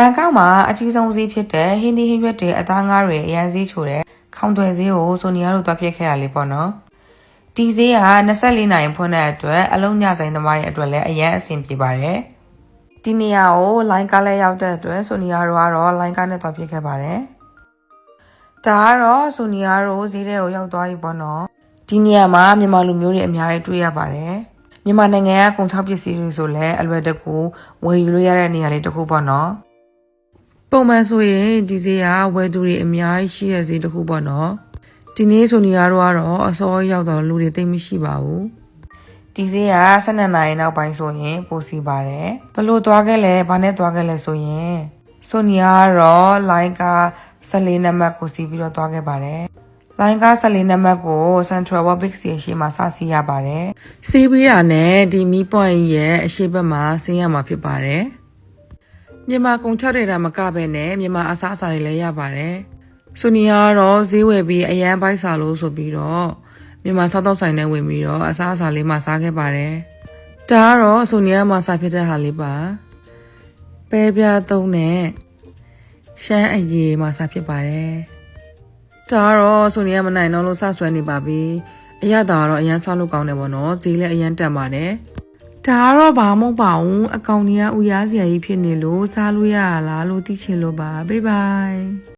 ဘန်ကောက်မှာအကြီးဆုံးဈေးဖြစ်တဲ့ဟင်းဒီဟင်းရွက်တွေအသားငါးတွေအရန်ဈေးချိုတဲ့ခေါင်သွယ်ဈေးကိုဆိုနီယာတို့တွားဖြစ်ခဲ့ရလေပေါ့နော်ဒီဈေးက24နိုင်ဖွင့်တဲ့အတွက်အလုံးညဆိုင်သမားတွေအတွက်လည်းအရန်အဆင်ပြေပါတယ်ဒီနေရာကိုလိုင်းကားလဲရောက်တဲ့အတွက်ဆိုနီယာတို့ကတော့လိုင်းကားနဲ့တွားဖြစ်ခဲ့ပါတယ်ဒါကတော့ဆိုနီယာတို့ဈေးထဲကိုရောက်သွားပြီပေါ့နော်ဒီနေရာမှာမြန်မာလူမျိုးတွေအများကြီးတွေ့ရပါတယ်မြန်မာနိုင်ငံကကုန်ချောက်ပစ္စည်းတွေဆိုလည်းအလွယ်တကူဝယ်ယူလို့ရတဲ့နေရာလေးတစ်ခုပေါ့နော် ပုံမှန်ဆိုရင်ဒီဈေးကဝယ်သူတွေအများကြီးရှိတဲ့ဈေးတစ်ခုပေါ့နော်ဒီနေ့ဆိုနေရတော့ကတော့အစောရောက်တော့လူတွေသိပ်မရှိပါဘူးဒီဈေးက12နာရီနောက်ပိုင်းဆိုရင်ပိုစီပါတယ်ဘလို့သွားခဲ့လဲဘာနဲ့သွားခဲ့လဲဆိုရင်ဆိုနီယာကတော့လိုင်းက14နံပါတ်ကိုစီးပြီးတော့သွားခဲ့ပါတယ်လိုင်းကား14နံပါတ်ကို Central World Big Station ရှိမှာစစီးရပါတယ်စီးပြီးရနဲ့ဒီမီပွိုင်းရဲ့အရှိတ်ဘက်မှာဆင်းရမှာဖြစ်ပါတယ် မြန်မာကုန်ချက်တွေတာမကပဲနဲ့မြန်မာအစားအစာတွေလည်းရပါတယ်။ဆိုနီယာကတော့ဈေးဝယ်ပြီးအရန်ပိုက်စာလို့ဆိုပြီးတော့မြန်မာစားတော့ဆိုင်နဲ့ဝင်ပြီးတော့အစားအစာလေးမှစားခဲ့ပါတယ်။ဒါကတော့ဆိုနီယာမှာစားဖြစ်တဲ့ဟာလေးပါ။ပဲပြားသုံးနဲ့ရှမ်းအရေမှာစားဖြစ်ပါတယ်။ဒါကတော့ဆိုနီယာမနိုင်တော့လို့စဆွဲနေပါပြီ။အရသာကတော့အရန်စားလို့ကောင်းတယ်ပေါ့နော်။ဈေးလည်းအရန်တက်ပါတယ်။ ဒါကတော့ဘာမဟုတ်ပါဘူးအကောင်ကြီးကဥရားစရာကြီးဖြစ်နေလို့စားလို့ရရလားလို့သိချင်လို့ပါဘေးဘိုင်